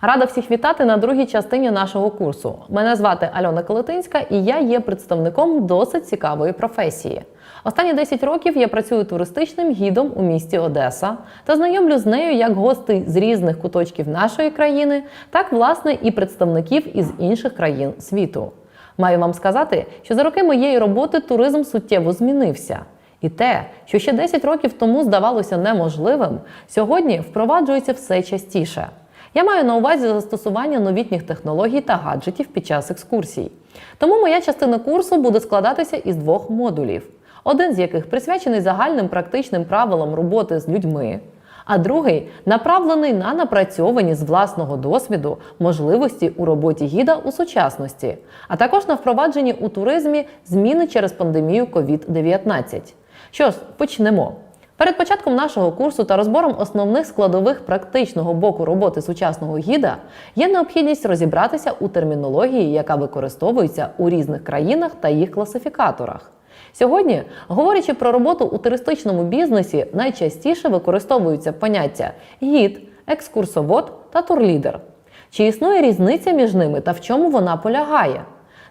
Рада всіх вітати на другій частині нашого курсу. Мене звати Альона Колотинська, і я є представником досить цікавої професії. Останні 10 років я працюю туристичним гідом у місті Одеса та знайомлю з нею як гостей з різних куточків нашої країни, так власне і представників із інших країн світу. Маю вам сказати, що за роки моєї роботи туризм суттєво змінився. І те, що ще 10 років тому здавалося неможливим, сьогодні впроваджується все частіше. Я маю на увазі застосування новітніх технологій та гаджетів під час екскурсій. Тому моя частина курсу буде складатися із двох модулів, один з яких присвячений загальним практичним правилам роботи з людьми, а другий направлений на напрацьовані з власного досвіду можливості у роботі гіда у сучасності, а також на впровадженні у туризмі зміни через пандемію COVID-19. Що ж, почнемо. Перед початком нашого курсу та розбором основних складових практичного боку роботи сучасного гіда є необхідність розібратися у термінології, яка використовується у різних країнах та їх класифікаторах. Сьогодні, говорячи про роботу у туристичному бізнесі, найчастіше використовуються поняття гід, екскурсовод та турлідер. Чи існує різниця між ними та в чому вона полягає?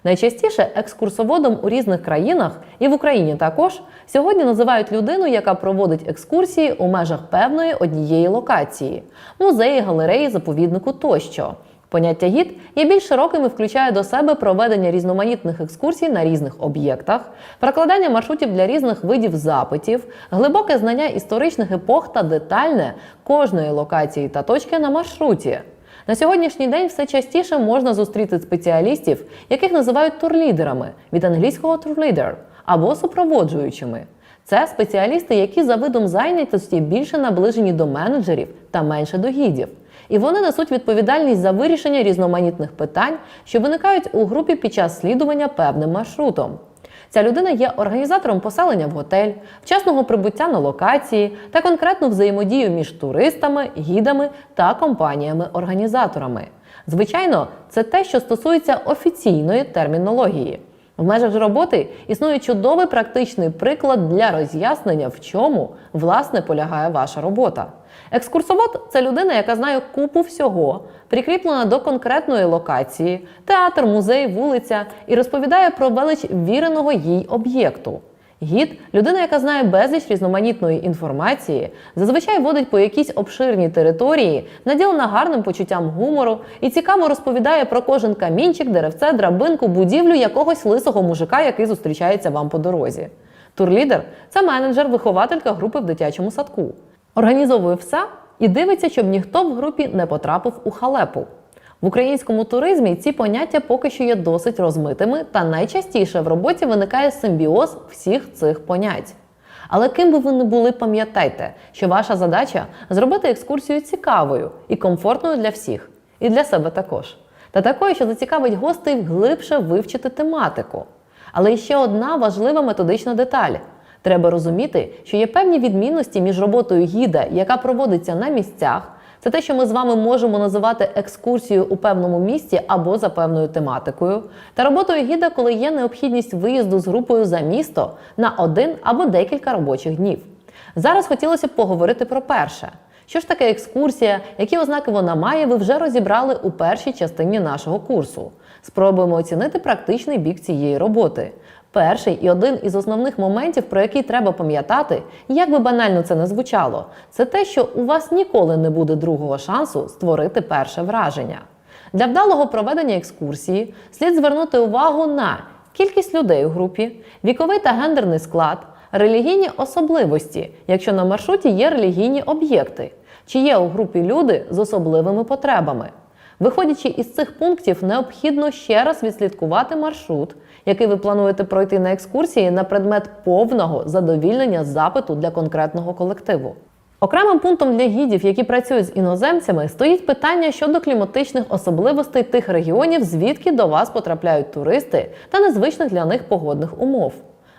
Найчастіше екскурсоводом у різних країнах і в Україні також сьогодні називають людину, яка проводить екскурсії у межах певної однієї локації музеї, галереї, заповіднику тощо. Поняття гід є більш широким і включає до себе проведення різноманітних екскурсій на різних об'єктах, прокладання маршрутів для різних видів запитів, глибоке знання історичних епох та детальне кожної локації та точки на маршруті. На сьогоднішній день все частіше можна зустріти спеціалістів, яких називають турлідерами від англійського «tourleader» або супроводжуючими. Це спеціалісти, які за видом зайнятості більше наближені до менеджерів та менше до гідів. І вони несуть відповідальність за вирішення різноманітних питань, що виникають у групі під час слідування певним маршрутом. Ця людина є організатором поселення в готель, вчасного прибуття на локації та конкретну взаємодію між туристами, гідами та компаніями-організаторами. Звичайно, це те, що стосується офіційної термінології. В межах ж роботи існує чудовий практичний приклад для роз'яснення, в чому власне полягає ваша робота. Екскурсовод це людина, яка знає купу всього, прикріплена до конкретної локації, театр, музей, вулиця і розповідає про велич віреного їй об'єкту. Гід людина, яка знає безліч різноманітної інформації, зазвичай водить по якійсь обширній території, наділена гарним почуттям гумору і цікаво розповідає про кожен камінчик, деревце, драбинку, будівлю якогось лисого мужика, який зустрічається вам по дорозі. Турлідер це менеджер, вихователька групи в дитячому садку. Організовує все і дивиться, щоб ніхто в групі не потрапив у халепу. В українському туризмі ці поняття поки що є досить розмитими, та найчастіше в роботі виникає симбіоз всіх цих понять. Але ким би ви не були, пам'ятайте, що ваша задача зробити екскурсію цікавою і комфортною для всіх, і для себе також. Та такою, що зацікавить гостей глибше вивчити тематику. Але ще одна важлива методична деталь. Треба розуміти, що є певні відмінності між роботою гіда, яка проводиться на місцях. Це те, що ми з вами можемо називати екскурсією у певному місці або за певною тематикою, та роботою гіда, коли є необхідність виїзду з групою за місто на один або декілька робочих днів. Зараз хотілося б поговорити про перше. Що ж таке екскурсія, які ознаки вона має, ви вже розібрали у першій частині нашого курсу. Спробуємо оцінити практичний бік цієї роботи. Перший і один із основних моментів, про який треба пам'ятати, як би банально це не звучало, це те, що у вас ніколи не буде другого шансу створити перше враження. Для вдалого проведення екскурсії слід звернути увагу на кількість людей у групі, віковий та гендерний склад, релігійні особливості, якщо на маршруті є релігійні об'єкти, чи є у групі люди з особливими потребами. Виходячи із цих пунктів, необхідно ще раз відслідкувати маршрут, який ви плануєте пройти на екскурсії на предмет повного задовільнення запиту для конкретного колективу. Окремим пунктом для гідів, які працюють з іноземцями, стоїть питання щодо кліматичних особливостей тих регіонів, звідки до вас потрапляють туристи та незвичних для них погодних умов.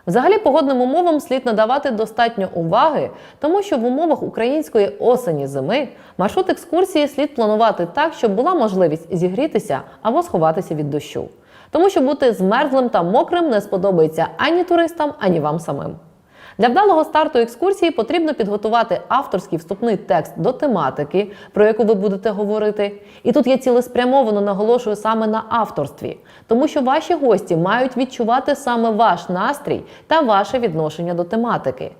Взагалі, погодним умовам слід надавати достатньо уваги, тому що в умовах української осені зими маршрут екскурсії слід планувати так, щоб була можливість зігрітися або сховатися від дощу. Тому що бути змерзлим та мокрим не сподобається ані туристам, ані вам самим. Для вдалого старту екскурсії потрібно підготувати авторський вступний текст до тематики, про яку ви будете говорити. І тут я цілеспрямовано наголошую саме на авторстві, тому що ваші гості мають відчувати саме ваш настрій та ваше відношення до тематики.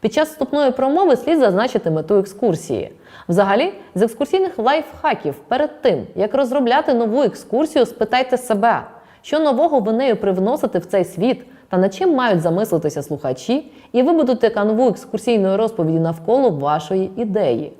Під час вступної промови слід зазначити мету екскурсії. Взагалі, з екскурсійних лайфхаків перед тим, як розробляти нову екскурсію, спитайте себе, що нового ви нею привносите в цей світ та над чим мають замислитися слухачі, і ви будете канву екскурсійної розповіді навколо вашої ідеї.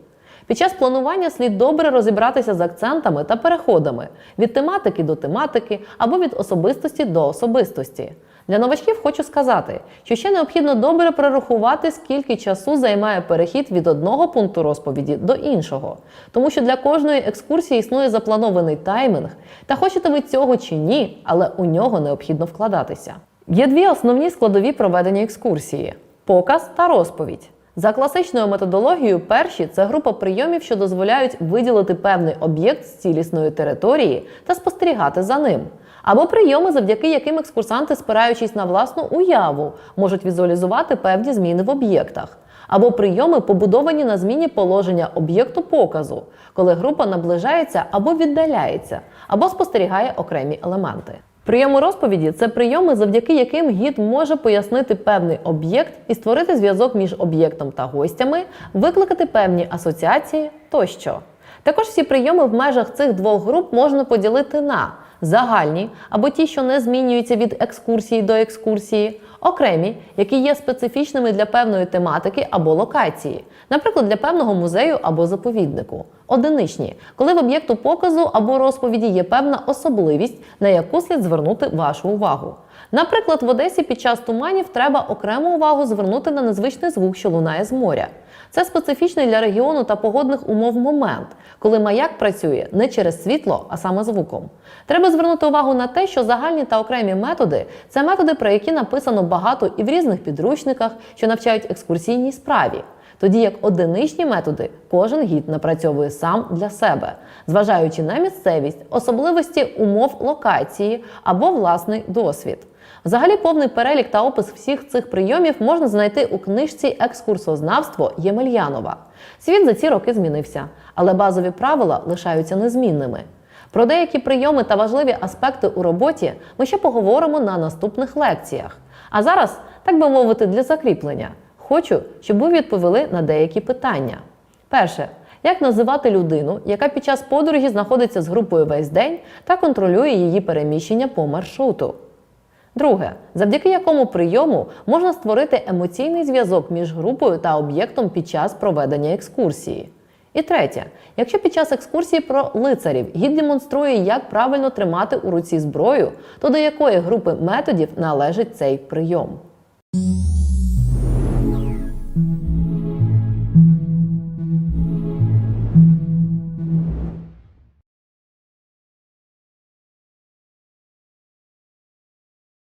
Під час планування слід добре розібратися з акцентами та переходами від тематики до тематики або від особистості до особистості. Для новачків хочу сказати, що ще необхідно добре прорахувати, скільки часу займає перехід від одного пункту розповіді до іншого, тому що для кожної екскурсії існує запланований таймінг, та хочете ви цього чи ні, але у нього необхідно вкладатися. Є дві основні складові проведення екскурсії: показ та розповідь. За класичною методологією, перші це група прийомів, що дозволяють виділити певний об'єкт з цілісної території та спостерігати за ним. Або прийоми, завдяки яким екскурсанти, спираючись на власну уяву, можуть візуалізувати певні зміни в об'єктах. Або прийоми, побудовані на зміні положення об'єкту показу, коли група наближається або віддаляється, або спостерігає окремі елементи. Прийоми розповіді це прийоми, завдяки яким гід може пояснити певний об'єкт і створити зв'язок між об'єктом та гостями, викликати певні асоціації тощо. Також всі прийоми в межах цих двох груп можна поділити на загальні або ті, що не змінюються від екскурсії до екскурсії, окремі, які є специфічними для певної тематики або локації, наприклад, для певного музею або заповіднику. Одиничні, коли в об'єкту показу або розповіді є певна особливість, на яку слід звернути вашу увагу. Наприклад, в Одесі під час туманів треба окрему увагу звернути на незвичний звук, що лунає з моря. Це специфічний для регіону та погодних умов момент, коли маяк працює не через світло, а саме звуком. Треба звернути увагу на те, що загальні та окремі методи це методи, про які написано багато і в різних підручниках, що навчають екскурсійній справі. Тоді як одиничні методи кожен гід напрацьовує сам для себе, зважаючи на місцевість, особливості умов локації або власний досвід. Взагалі, повний перелік та опис всіх цих прийомів можна знайти у книжці Екскурсознавство Ємельянова. Світ за ці роки змінився, але базові правила лишаються незмінними. Про деякі прийоми та важливі аспекти у роботі ми ще поговоримо на наступних лекціях. А зараз, так би мовити, для закріплення, хочу, щоб ви відповіли на деякі питання. Перше. Як називати людину, яка під час подорожі знаходиться з групою весь день та контролює її переміщення по маршруту? Друге, завдяки якому прийому можна створити емоційний зв'язок між групою та об'єктом під час проведення екскурсії. І третє, якщо під час екскурсії про лицарів гід демонструє, як правильно тримати у руці зброю, то до якої групи методів належить цей прийом?